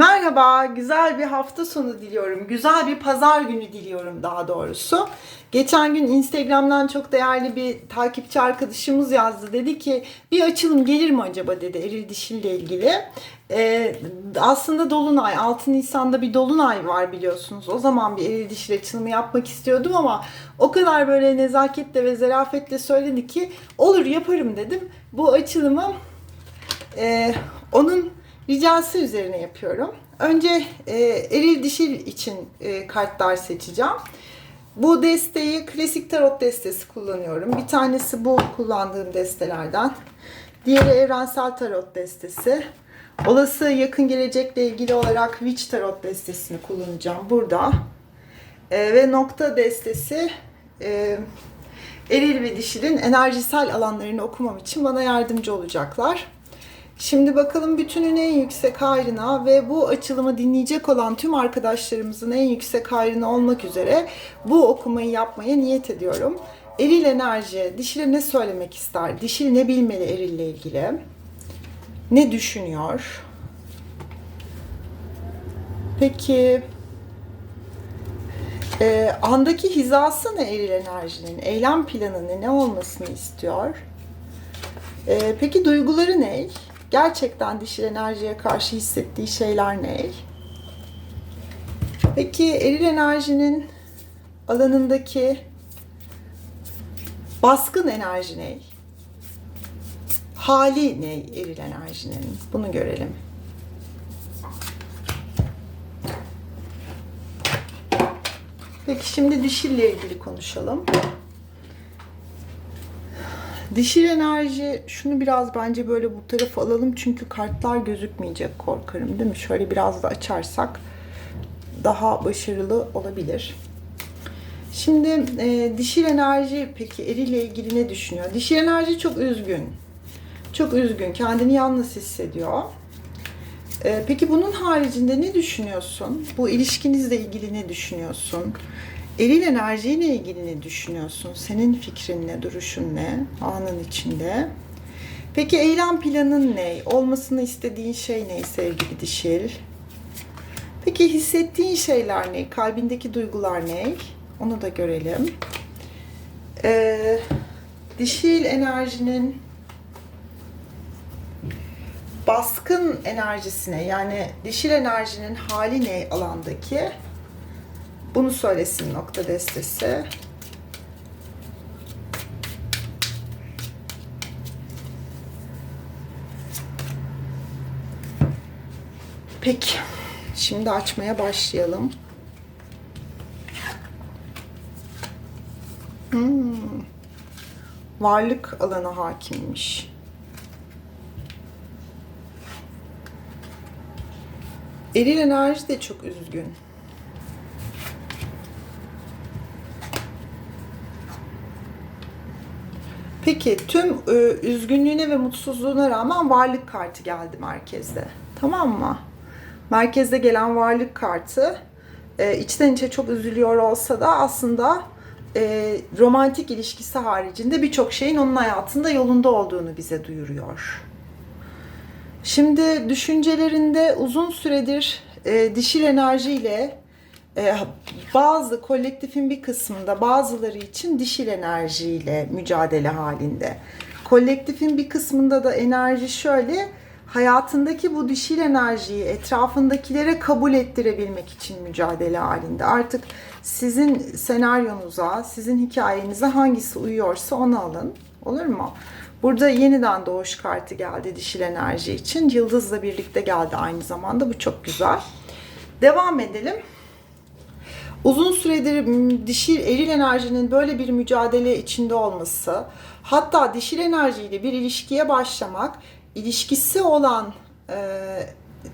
Merhaba, güzel bir hafta sonu diliyorum. Güzel bir pazar günü diliyorum daha doğrusu. Geçen gün Instagram'dan çok değerli bir takipçi arkadaşımız yazdı. Dedi ki bir açılım gelir mi acaba dedi eril dişille ilgili. Ee, aslında Dolunay, 6 Nisan'da bir Dolunay var biliyorsunuz. O zaman bir eril dişil açılımı yapmak istiyordum ama o kadar böyle nezaketle ve zarafetle söyledi ki olur yaparım dedim. Bu açılımı e, onun ricası üzerine yapıyorum. Önce e, eril dişil için e, kartlar seçeceğim. Bu desteği klasik tarot destesi kullanıyorum. Bir tanesi bu kullandığım destelerden. Diğeri evrensel tarot destesi. Olası yakın gelecekle ilgili olarak Witch tarot destesini kullanacağım burada. E, ve nokta destesi e, eril ve dişilin enerjisel alanlarını okumam için bana yardımcı olacaklar. Şimdi bakalım bütünün en yüksek hayrına ve bu açılımı dinleyecek olan tüm arkadaşlarımızın en yüksek hayrına olmak üzere bu okumayı yapmaya niyet ediyorum. Eril enerji, dişile ne söylemek ister? Dişil ne bilmeli erille ilgili? Ne düşünüyor? Peki e, andaki hizası ne eril enerjinin? Eylem planı ne? Ne olmasını istiyor? E, peki duyguları ne? Gerçekten dişil enerjiye karşı hissettiği şeyler ne? Peki eril enerjinin alanındaki baskın enerji ne? Hali ne eril enerjinin? Bunu görelim. Peki şimdi dişille ilgili konuşalım. Dişil enerji şunu biraz bence böyle bu tarafa alalım çünkü kartlar gözükmeyecek korkarım değil mi? Şöyle biraz da açarsak daha başarılı olabilir. Şimdi e, dişil enerji peki eriyle ilgili ne düşünüyor? Dişil enerji çok üzgün. Çok üzgün. Kendini yalnız hissediyor. E, peki bunun haricinde ne düşünüyorsun? Bu ilişkinizle ilgili ne düşünüyorsun? Eril enerjiyle ilgili ne düşünüyorsun? Senin fikrin ne, duruşun ne anın içinde? Peki eylem planın ne? Olmasını istediğin şey ne sevgili dişil? Peki hissettiğin şeyler ne? Kalbindeki duygular ne? Onu da görelim. Ee, dişil enerjinin baskın enerjisine yani dişil enerjinin hali ne alandaki? Bunu söylesin nokta destesi. Peki. Şimdi açmaya başlayalım. Hmm. Varlık alanı hakimmiş. Eril enerji de çok üzgün. Peki tüm e, üzgünlüğüne ve mutsuzluğuna rağmen varlık kartı geldi merkezde. Tamam mı? Merkezde gelen varlık kartı e, içten içe çok üzülüyor olsa da aslında e, romantik ilişkisi haricinde birçok şeyin onun hayatında yolunda olduğunu bize duyuruyor. Şimdi düşüncelerinde uzun süredir e, dişil enerjiyle bazı kolektifin bir kısmında bazıları için dişil enerjiyle mücadele halinde. Kolektifin bir kısmında da enerji şöyle hayatındaki bu dişil enerjiyi etrafındakilere kabul ettirebilmek için mücadele halinde. Artık sizin senaryonuza, sizin hikayenize hangisi uyuyorsa onu alın. Olur mu? Burada yeniden doğuş kartı geldi dişil enerji için. Yıldızla birlikte geldi aynı zamanda. Bu çok güzel. Devam edelim. Uzun süredir dişil eril enerjinin böyle bir mücadele içinde olması, hatta dişil enerjiyle bir ilişkiye başlamak, ilişkisi olan e,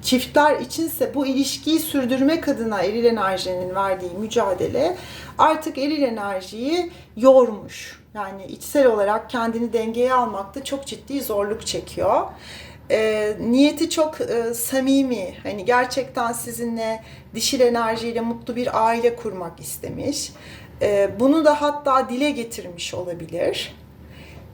çiftler içinse bu ilişkiyi sürdürmek adına eril enerjinin verdiği mücadele artık eril enerjiyi yormuş. Yani içsel olarak kendini dengeye almakta çok ciddi zorluk çekiyor e, niyeti çok e, samimi. Hani gerçekten sizinle dişil enerjiyle mutlu bir aile kurmak istemiş. E, bunu da hatta dile getirmiş olabilir.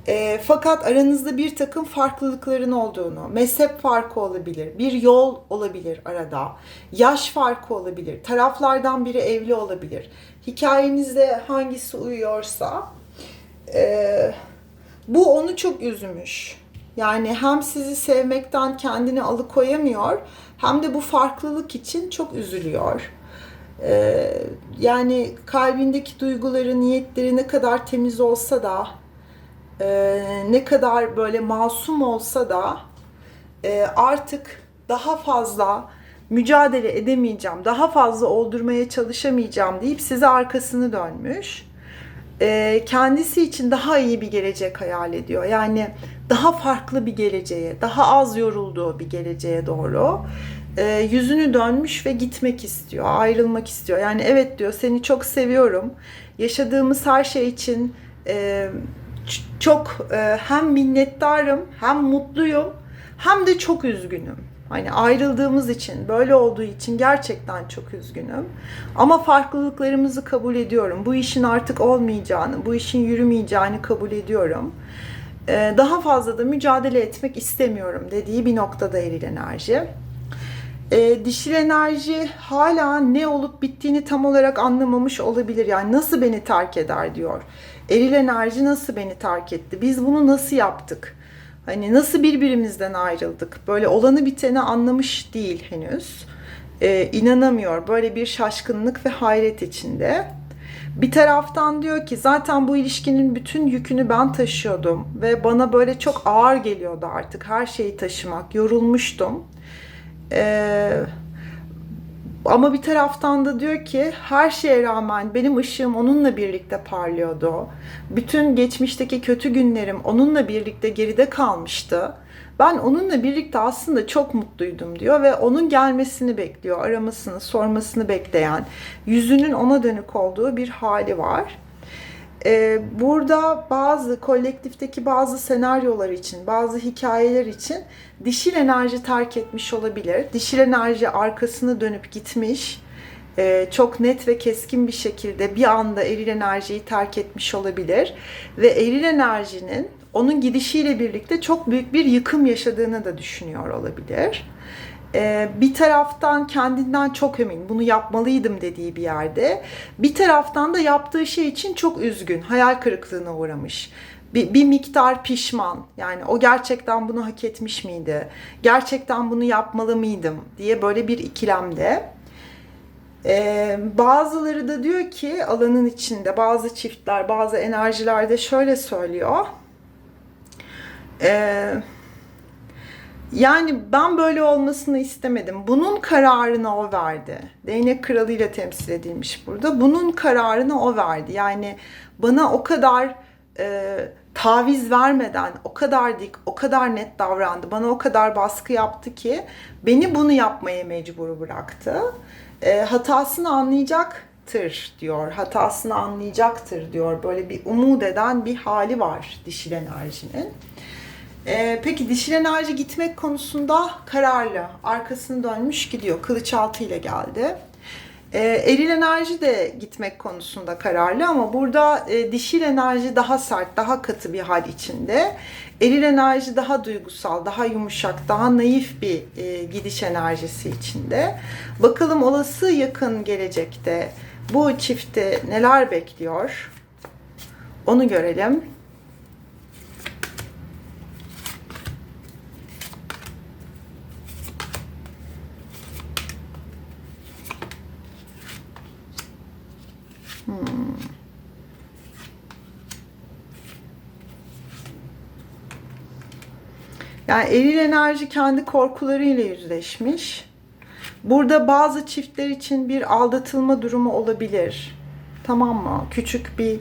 E, fakat aranızda bir takım farklılıkların olduğunu, mezhep farkı olabilir, bir yol olabilir arada, yaş farkı olabilir, taraflardan biri evli olabilir. Hikayenizde hangisi uyuyorsa e, bu onu çok üzmüş. Yani hem sizi sevmekten kendini alıkoyamıyor hem de bu farklılık için çok üzülüyor. Ee, yani kalbindeki duyguları, niyetleri ne kadar temiz olsa da, e, ne kadar böyle masum olsa da e, artık daha fazla mücadele edemeyeceğim, daha fazla oldurmaya çalışamayacağım deyip size arkasını dönmüş. E, kendisi için daha iyi bir gelecek hayal ediyor. Yani daha farklı bir geleceğe, daha az yorulduğu bir geleceğe doğru e, yüzünü dönmüş ve gitmek istiyor, ayrılmak istiyor. Yani evet diyor seni çok seviyorum. Yaşadığımız her şey için e, çok e, hem minnettarım, hem mutluyum, hem de çok üzgünüm. Hani ayrıldığımız için, böyle olduğu için gerçekten çok üzgünüm. Ama farklılıklarımızı kabul ediyorum. Bu işin artık olmayacağını, bu işin yürümeyeceğini kabul ediyorum. Ee, daha fazla da mücadele etmek istemiyorum dediği bir noktada eril enerji. Ee, dişil enerji hala ne olup bittiğini tam olarak anlamamış olabilir. Yani nasıl beni terk eder diyor. Eril enerji nasıl beni terk etti? Biz bunu nasıl yaptık? Hani nasıl birbirimizden ayrıldık? Böyle olanı biteni anlamış değil henüz. Ee, inanamıyor. Böyle bir şaşkınlık ve hayret içinde. Bir taraftan diyor ki zaten bu ilişkinin bütün yükünü ben taşıyordum ve bana böyle çok ağır geliyordu artık her şeyi taşımak. Yorulmuştum. Ee, ama bir taraftan da diyor ki her şeye rağmen benim ışığım onunla birlikte parlıyordu. Bütün geçmişteki kötü günlerim onunla birlikte geride kalmıştı. Ben onunla birlikte aslında çok mutluydum diyor ve onun gelmesini bekliyor, aramasını, sormasını bekleyen, yüzünün ona dönük olduğu bir hali var. Ee, burada bazı kolektifteki bazı senaryolar için, bazı hikayeler için dişil enerji terk etmiş olabilir. Dişil enerji arkasını dönüp gitmiş. Ee, çok net ve keskin bir şekilde bir anda eril enerjiyi terk etmiş olabilir. Ve eril enerjinin onun gidişiyle birlikte çok büyük bir yıkım yaşadığını da düşünüyor olabilir. Ee, bir taraftan kendinden çok emin, bunu yapmalıydım dediği bir yerde. Bir taraftan da yaptığı şey için çok üzgün, hayal kırıklığına uğramış. Bir, bir miktar pişman. Yani o gerçekten bunu hak etmiş miydi? Gerçekten bunu yapmalı mıydım? diye böyle bir ikilemde. Ee, bazıları da diyor ki alanın içinde bazı çiftler, bazı enerjilerde şöyle söylüyor. Eee yani ben böyle olmasını istemedim. Bunun kararını o verdi. Değnek kralıyla temsil edilmiş burada. Bunun kararını o verdi. Yani bana o kadar e, taviz vermeden, o kadar dik, o kadar net davrandı. Bana o kadar baskı yaptı ki beni bunu yapmaya mecbur bıraktı. E, hatasını anlayacaktır diyor. Hatasını anlayacaktır diyor. Böyle bir umut eden bir hali var dişil enerjinin. Ee, peki dişil enerji gitmek konusunda kararlı. Arkasını dönmüş gidiyor. Kılıç altı ile geldi. Ee, eril enerji de gitmek konusunda kararlı ama burada e, dişil enerji daha sert, daha katı bir hal içinde. Eril enerji daha duygusal, daha yumuşak, daha naif bir e, gidiş enerjisi içinde. Bakalım olası yakın gelecekte bu çifti neler bekliyor? Onu görelim. Yani eril enerji kendi korkularıyla yüzleşmiş. Burada bazı çiftler için bir aldatılma durumu olabilir. Tamam mı? Küçük bir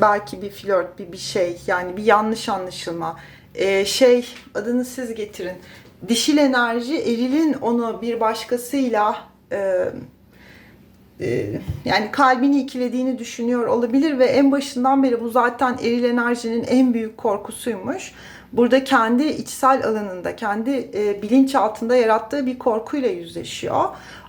belki bir flört, bir bir şey yani bir yanlış anlaşılma. Ee, şey adını siz getirin. Dişil enerji erilin onu bir başkasıyla e, yani kalbini ikilediğini düşünüyor olabilir ve en başından beri bu zaten eril enerjinin en büyük korkusuymuş. Burada kendi içsel alanında, kendi e, bilinçaltında yarattığı bir korkuyla yüzleşiyor.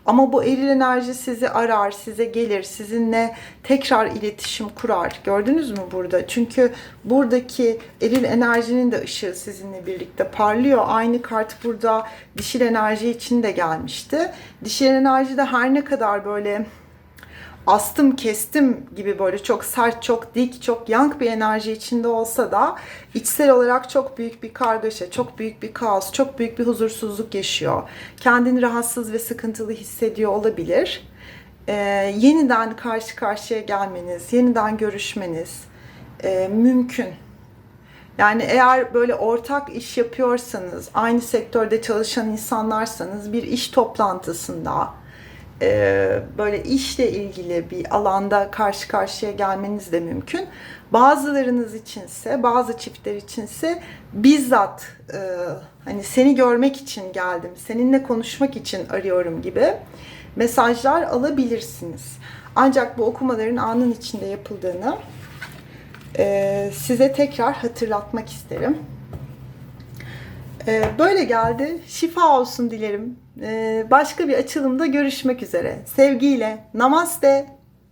Ama bu eril enerji sizi arar, size gelir, sizinle tekrar iletişim kurar. Gördünüz mü burada? Çünkü buradaki eril enerjinin de ışığı sizinle birlikte parlıyor. Aynı kart burada dişil enerji için de gelmişti. Dişil enerji de her ne kadar böyle astım kestim gibi böyle çok sert, çok dik, çok yank bir enerji içinde olsa da içsel olarak çok büyük bir kargaşa, çok büyük bir kaos, çok büyük bir huzursuzluk yaşıyor. Kendini rahatsız ve sıkıntılı hissediyor olabilir. Ee, yeniden karşı karşıya gelmeniz, yeniden görüşmeniz e, mümkün. Yani eğer böyle ortak iş yapıyorsanız, aynı sektörde çalışan insanlarsanız bir iş toplantısında e, böyle işle ilgili bir alanda karşı karşıya gelmeniz de mümkün. Bazılarınız içinse, bazı çiftler içinse bizzat e, hani seni görmek için geldim, seninle konuşmak için arıyorum gibi mesajlar alabilirsiniz. Ancak bu okumaların anın içinde yapıldığını e, size tekrar hatırlatmak isterim. E, böyle geldi. Şifa olsun dilerim. E, başka bir açılımda görüşmek üzere. Sevgiyle. Namaste.